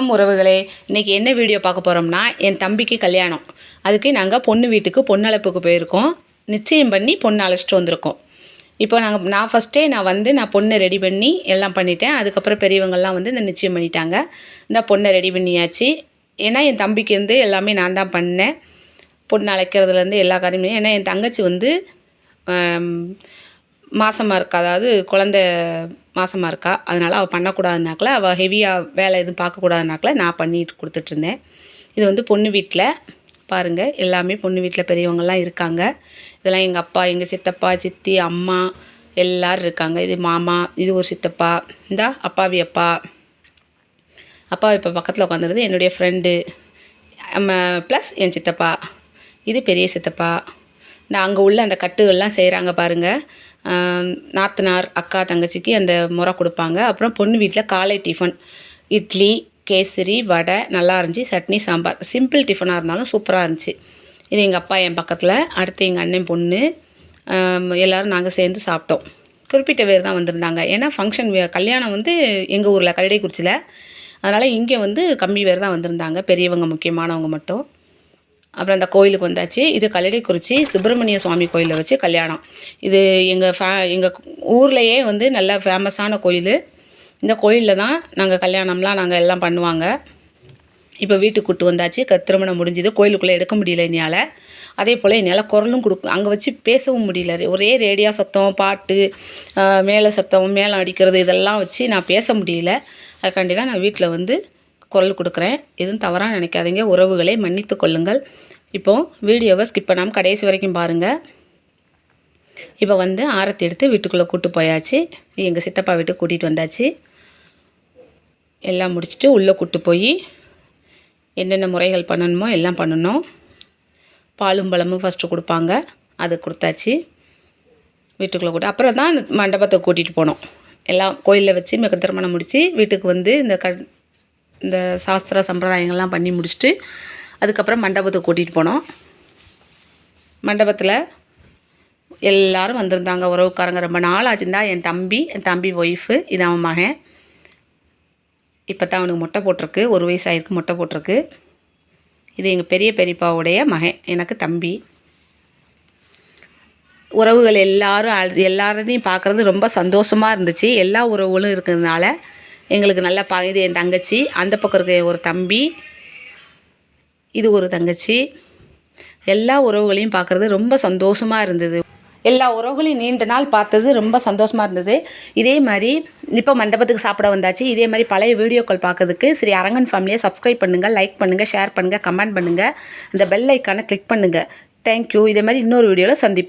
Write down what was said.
வணக்கம் உறவுகளே. இன்றைக்கி என்ன வீடியோ பார்க்க போகிறோம்னா என் தம்பிக்கு கல்யாணம். அதுக்கு நாங்கள் பொண்ணு வீட்டுக்கு பொண்ணழைப்புக்கு போயிருக்கோம். நிச்சயம் பண்ணி பொண்ணு அழைச்சிட்டு வந்திருக்கோம். இப்போ நாங்கள் நான் ஃபஸ்ட்டே நான் வந்து நான் பொண்ணை ரெடி பண்ணி எல்லாம் பண்ணிட்டேன். அதுக்கப்புறம் பெரியவங்கள்லாம் வந்து இந்த நிச்சயம் பண்ணிட்டாங்க. இந்த பொண்ணை ரெடி பண்ணியாச்சு. ஏன்னா என் தம்பிக்கு வந்து எல்லாமே நான் தான் பண்ணேன். பொண்ணு அழைக்கிறதுலேருந்து எல்லா காரியமும் ஏன்னா என் தங்கச்சி வந்து மாசமாக இருக்கா? அதாவது குழந்த மாசமாக இருக்கா? அதனால் அவள் பண்ணக்கூடாதுனாக்கில் அவள் ஹெவியாக வேலை எதுவும் பார்க்கக்கூடாதுனாக்கில் நான் பண்ணிட்டு கொடுத்துட்ருந்தேன். இது வந்து பொண்ணு வீட்டில் பாருங்கள் எல்லாமே பொண்ணு வீட்டில் பெரியவங்கள்லாம் இருக்காங்க. இதெல்லாம் எங்கள் அப்பா எங்கள் சித்தப்பா சித்தி அம்மா எல்லோரும் இருக்காங்க. இது மாமா இது ஒரு சித்தப்பா இந்தா அப்பாவி அப்பா. அப்பா இப்போ பக்கத்தில் உட்காந்துருது என்னுடைய ஃப்ரெண்டு ப்ளஸ் என் சித்தப்பா. இது பெரிய சித்தப்பா. இந்த அங்கே உள்ள அந்த கட்டுகள்லாம் செய்கிறாங்க பாருங்கள் நாத்தனார் அக்கா தங்கச்சிக்கு அந்த முறை கொடுப்பாங்க. அப்புறம் பொண்ணு வீட்டில் காலை டிஃபன் இட்லி கேசரி வடை நல்லா இருந்துச்சு. சட்னி சாம்பார். சிம்பிள் டிஃபனாக இருந்தாலும் சூப்பராக இருந்துச்சு. இது எங்கள் அப்பா என் பக்கத்தில் அடுத்து எங்கள் அண்ணன் பொண்ணு. எல்லோரும் நாங்கள் சேர்ந்து சாப்பிட்டோம். குறிப்பிட்ட பேர் தான் வந்திருந்தாங்க. ஏன்னா ஃபங்க்ஷன் கல்யாணம் வந்து எங்கள் ஊரில் கல்லடைக்குறிச்சியில் அதனால் இங்கே வந்து கம்மி பேர் தான் வந்திருந்தாங்க. பெரியவங்க முக்கியமானவங்க மட்டும். அப்புறம் அந்த கோயிலுக்கு வந்தாச்சு. இது கல்லடைக்குறிச்சி சுப்பிரமணிய சுவாமி கோயிலில் வச்சு கல்யாணம். இது எங்கள் ஃபே எங்கள் ஊர்லேயே வந்து நல்ல ஃபேமஸான கோயில். இந்த கோயிலில் தான் நாங்கள் கல்யாணம்லாம் நாங்கள் எல்லாம் பண்ணுவாங்க. இப்போ வீட்டுக்கு கூட்டு வந்தாச்சு. க திருமணம் முடிஞ்சுது. கோயிலுக்குள்ளே எடுக்க முடியல என்னால் அதே போல் என்னால் குரலும் கொடுக்கும் அங்கே வச்சு பேசவும் முடியல. ஒரே ரேடியா சத்தம் பாட்டு மேலே சத்தம் மேலே அடிக்கிறது இதெல்லாம் வச்சு நான் பேச முடியல. அதுக்காண்டி தான் நான் வீட்டில் வந்து குரல் கொடுக்குறேன். எதுவும் தவறாக நினைக்காதீங்க. உறவுகளை மன்னித்து கொள்ளுங்கள். இப்போது வீடியோவை ஸ்கிப் பண்ணாமல் கடைசி வரைக்கும் பாருங்கள் இப்போ வந்து ஆரத்தி எடுத்து வீட்டுக்குள்ளே கூட்டு போயாச்சு. எங்கள் சித்தப்பா வீட்டுக்கு கூட்டிகிட்டு வந்தாச்சு. எல்லாம் முடிச்சுட்டு உள்ளே கூட்டு போய் என்னென்ன முறைகள் பண்ணணுமோ எல்லாம் பண்ணணும். பாலும் பழமும் ஃபஸ்ட்டு கொடுப்பாங்க. அது கொடுத்தாச்சு. வீட்டுக்குள்ளே கூட்ட அப்புறம் தான் மண்டபத்தை கூட்டிகிட்டு போனோம். எல்லாம் கோயிலில் வச்சு மிக திருமணம் முடித்து வீட்டுக்கு வந்து இந்த க இந்த சாஸ்திர சம்பிரதாயங்கள்லாம் பண்ணி முடிச்சுட்டு அதுக்கப்புறம் மண்டபத்துக்கு கூட்டிகிட்டு போனோம். மண்டபத்தில் எல்லோரும் வந்திருந்தாங்க. உறவுக்காரங்க ரொம்ப நாள் ஆச்சுருந்தா என் தம்பி என் தம்பி ஒய்ஃபு இது அவன் மகன். இப்போ தான் அவனுக்கு மொட்டை போட்டிருக்கு. ஒரு வயசு ஆயிருக்கு மொட்டை போட்டிருக்கு. இது எங்கள் பெரிய பெரியப்பாவுடைய மகன். எனக்கு தம்பி. உறவுகள் எல்லாரும் எல்லாரையும் பார்க்குறது ரொம்ப சந்தோஷமாக இருந்துச்சு. எல்லா உறவுகளும் இருக்கிறதுனால எங்களுக்கு நல்லா பா இது என் தங்கச்சி. அந்த பக்கம் இருக்க ஒரு தம்பி இது ஒரு தங்கச்சி. எல்லா உறவுகளையும் பார்க்குறது ரொம்ப சந்தோஷமாக இருந்தது. எல்லா உறவுகளையும் நீண்ட நாள் பார்த்தது ரொம்ப சந்தோஷமாக இருந்தது. இதே மாதிரி இப்போ மண்டபத்துக்கு சாப்பிட வந்தாச்சு. இதே மாதிரி பழைய வீடியோக்கள் பார்க்கறதுக்கு ஸ்ரீ அரங்கன் ஃபேமிலியை சப்ஸ்கிரைப் பண்ணுங்கள் லைக் பண்ணுங்கள் ஷேர் பண்ணுங்கள் கமெண்ட் பண்ணுங்கள் அந்த பெல் ஐக்கானை கிளிக் பண்ணுங்கள் தேங்க்யூ இதே மாதிரி இன்னொரு வீடியோவில் சந்திப்போம்.